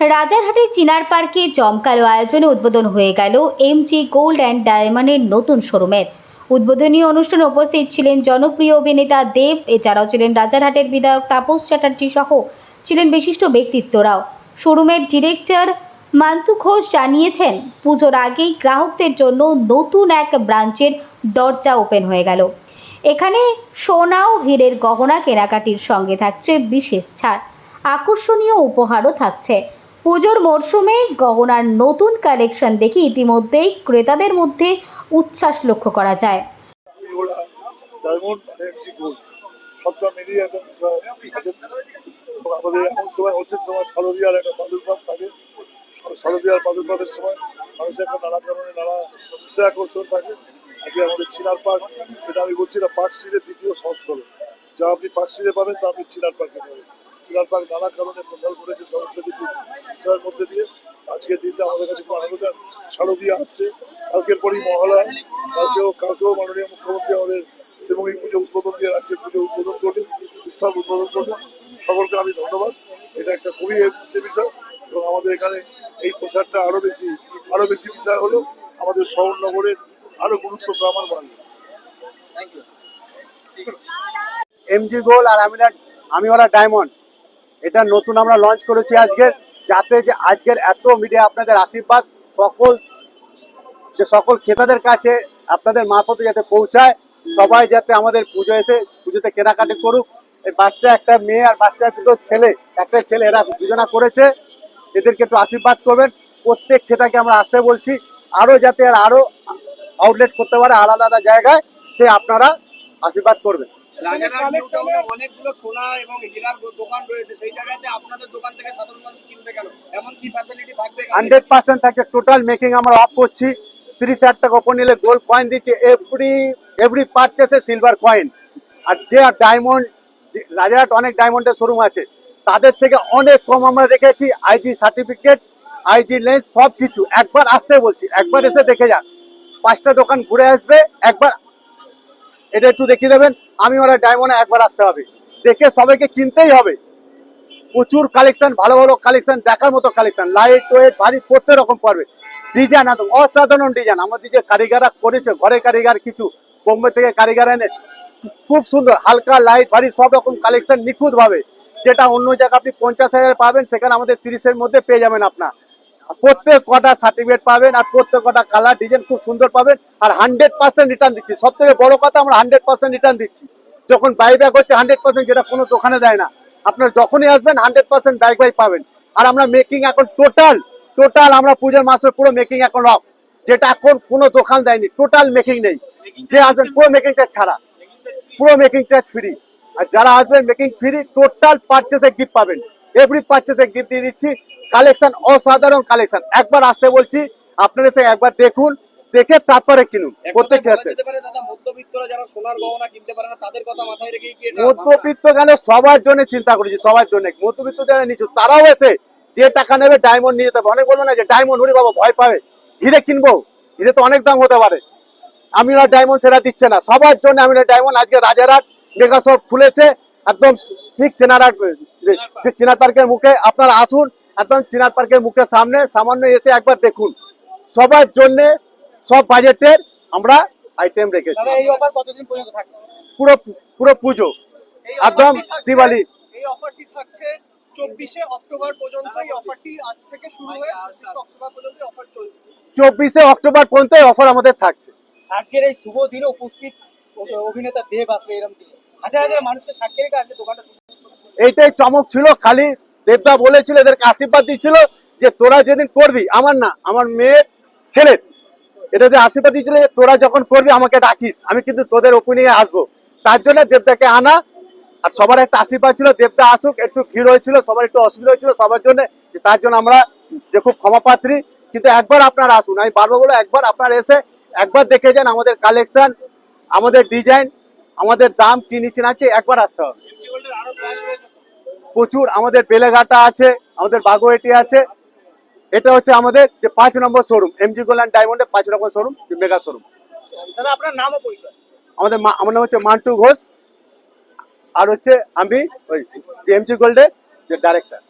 রাজারহাটের চিনার পার্কে জমকালো আয়োজনে উদ্বোধন হয়ে গেল এমজি গোল্ড অ্যান্ড ডায়মন্ডের নতুন শোরুমের উদ্বোধনী অনুষ্ঠানে উপস্থিত ছিলেন জনপ্রিয় অভিনেতা দেব, এছাড়াও ছিলেন রাজারহাটের বিধায়ক তাপস চ্যাটার্জি সহ ছিলেন বিশিষ্ট ব্যক্তিত্বরাও। শোরুমের ডিরেক্টর মান্তু ঘোষ জানিয়েছেন, পুজোর আগেই গ্রাহকদের জন্য নতুন এক ব্রাঞ্চের দরজা ওপেন হয়ে গেল। এখানে সোনা ও হীরের গহনা কেনাকাটির সঙ্গে থাকছে বিশেষ ছাড়। আকর্ষণীয় উপহারও থাকছে। পুজোর মরশুমে গহনার নতুন কালেকশন দেখে ইতিমধ্যেই ক্রেতাদের মধ্যে উচ্ছ্বাস লক্ষ্য করা যায়। বিষয়। আমাদের এমন সময় সময় একটা থাকে। সময় মানুষের নানা কারণে নানা আকর্ষণ থাকে। চিনার পার্ক, এটা আমি বলছি না, পার্ক স্ট্রিটের দ্বিতীয় সংস্করণ। যা আপনি পার্ক স্ট্রিটে পাবেন তা আপনি চিনার পার্কে পাবেন। চিনার পার্ক নানা কারণে প্রসার করেছে সমস্ত কিছু বিষয়ের মধ্যে দিয়ে। আজকের দিনটা আমাদের কাছে খুব আনন্দের শারদীয়া আসছে। কালকের পরই মহালয়া। কালকেও কালকেও মাননীয় মুখ্যমন্ত্রী আমাদের শ্রীমঙ্গী পুজো উদ্বোধন দিয়ে রাজ্যের পুজো উদ্বোধন করলেন। উৎসব উদ্বোধন করলেন। সকলকে আমি ধন্যবাদ। এটা একটা খুবই বিষয়। এবং আমাদের এখানে এই প্রচারটা আরও বেশি আরও বেশি বিষয় হলো আমাদের শহর নগরের আরও গুরুত্ব আমার বাড়বে এমজি গোল্ড আর আমি আমি ওরা ডায়মন্ড এটা নতুন আমরা লঞ্চ করেছি আজকের যাতে যে আজকের এত মিডিয়া আপনাদের আশীর্বাদ, সকল যে সকল ক্রেতাদের কাছে আপনাদের মারফতে যাতে পৌঁছায়, সবাই যাতে আমাদের পুজো এসে পুজোতে কেনাকাটি করুক। বাচ্চা একটা মেয়ে আর বাচ্চা দুটো ছেলে, একটা ছেলে এরা দুজনা করেছে। এদেরকে একটু আশীর্বাদ করবেন। প্রত্যেক ক্রেতাকে আমরা আসতে বলছি, আরও যাতে আর আরও আউটলেট করতে পারে আলাদা আলাদা জায়গায়, সে আপনারা আশীর্বাদ করবেন। অনেকগুলো সোনা এবং হীরার দোকান রয়েছে। সেই জায়গাতে আপনাদের দোকান থেকে সাধারণ মানুষ কিনবে কেন? এমন কি ফ্যাসিলিটি থাকবে হান্ড্রেড পার্সেন্ট থাকে টোটাল মেকিং আমরা অফ করছি। তিরিশ হাজার টাকা ওপর নিলে গোল্ড কয়েন দিচ্ছি। এভরি এভরি পারচেসে সিলভার কয়েন আর যে ডায়মন্ড রাজারহাট অনেক ডায়মন্ডের শোরুম আছে। তাদের থেকে অনেক কম আমরা রেখেছি। আইজি সার্টিফিকেট আইজি লেন্স সব কিছু একবার আসতে বলছি। একবার এসে দেখে যান। পাঁচটা দোকান ঘুরে আসবে। একবার এটা একটু দেখিয়ে দেবেন, আমি ওরা ডায়মন্ডে একবার আসতে হবে। দেখে সবাইকে কিনতেই হবে। প্রচুর কালেকশন ভালো ভালো কালেকশন দেখার মতো কালেকশন লাইট ওয়েট ভারী, প্রত্যেক রকম পারবে ডিজাইন একদম অসাধারণ ডিজাইন আমাদের যে কারিগররা করেছে ঘরে কারিগর কিছু, বোম্বে থেকে কারিগর এনে, খুব সুন্দর, হালকা লাইট ভারী, সব রকম কালেকশন নিখুঁত ভাবে যেটা অন্য জায়গায় আপনি পঞ্চাশ হাজার পাবেন, সেখানে আমাদের তিরিশের মধ্যে পেয়ে যাবেন আপনার। প্রত্যেক কটা সার্টিফিকেট পাবেন আর প্রত্যেক কটা কালার ডিজাইন খুব সুন্দর পাবেন আর হান্ড্রেড পার্সেন্ট রিটার্ন দিচ্ছি। সব থেকে বড় কথা আমরা হান্ড্রেড পার্সেন্ট রিটার্ন দিচ্ছি। যখন বাই ব্যাক হচ্ছে হান্ড্রেড পার্সেন্ট যেটা কোনো দোকানে দেয় না। আপনার যখনই আসবেন হান্ড্রেড পার্সেন্ট ব্যাক বাই পাবেন। আর আমরা মেকিং এখন টোটাল টোটাল আমরা পুজোর মাসে পুরো মেকিং এখন অফ যেটা এখন কোনো দোকান দেয়নি টোটাল মেকিং নেই। যে আসবেন পুরো মেকিং চার্জ ছাড়া। পুরো মেকিং চার্জ ফ্রি আর যারা আসবেন মেকিং ফ্রি টোটাল পারচেসে গিফট পাবেন। এভরি পারচেসে গিফট দিয়ে দিচ্ছি। কালেকশন অসাধারণ কালেকশন একবার আসতে বলছি আপনারা এসে একবার দেখুন দেখে তারপরে কিনুন প্রত্যেক ক্ষেত্রে। মধ্যবিত্ত গেলে সবার জন্য চিন্তা করেছি সবার জন্য। মধ্যবিত্ত যারা নিচু তারাও এসে যে টাকা নেবে ডায়মন্ড নিয়ে যেতে হবে অনেক বলবে না যে ডায়মন্ড হরি বাবা ভয় পাবে। হিরে কিনবো? হিরে তো অনেক দাম হতে পারে। আমি না ডায়মন্ড সেটা দিচ্ছে না। সবার জন্য আমি ডায়মন্ড আজকে রাজারহাট মেগা শপ খুলেছে। একদম ঠিক চেনারহাট যে চিনার পার্কের মুখে আপনারা আসুন একদম চিনার পার্কের মুখের সামনে সামান্য এসে একবার দেখুন। সবার জন্য সব বাজেটের আমরা আইটেম রেখেছি। দাদা এই অফার কতদিন পর্যন্ত থাকছে? পুরো পুরো পুজো। একদম দিওয়ালি। এই অফারটি থাকছে? চব্বিশে অক্টোবর পর্যন্ত এই অফারটি আজ থেকে শুরু হয়ে অক্টোবর পর্যন্ত অফার চলবে চব্বিশে অক্টোবর পর্যন্ত অফার আমাদের থাকছে। আজকের এই শুভ দিনে উপস্থিত অভিনেতা দেব আসলে এরকম দিনে এইটাই চমক ছিল, খালি দেবদা বলেছিল, এদেরকে আশীর্বাদ দিচ্ছিল যে তোরা যেদিন করবি, আমার না, আমার মেয়ের ছেলের। এটা যে আশীর্বাদ দিয়েছিল যে তোরা যখন করবি, আমাকে ডাকিস, আমি কিন্তু তোদের ওপেনিংয়ে আসব। তার জন্য দেবদাকে আনা, আর সবার একটা আশীর্বাদ ছিল, দেবদা আসুক, একটু ভিড় হয়েছিল, সবার একটু অসুবিধা হয়েছিল, সবার জন্য যে তার জন্য আমরা যে খুব ক্ষমাপাত্রী। কিন্তু একবার আপনারা আসুন, আমি বারবার বলে একবার আপনারা এসে একবার দেখে যান আমাদের কালেকশন আমাদের ডিজাইন আমাদের দাম কি নিচে আছে? একবার আসতে হবে। প্রচুর আমাদের বেলেঘাটা আছে আমাদের বাগুয়েটি আছে। এটা হচ্ছে আমাদের যে পাঁচ নম্বর শোরুম এমজি গোল্ড ডায়মন্ডের পাঁচ নম্বর শোরুম মেগা শোরুম দাদা আপনার নামও পরিচয়। আমাদের আমার নাম হচ্ছে মান্টু ঘোষ। আর হচ্ছে আমি ওই যে এমজি গোল্ডের যে ডাইরেক্টর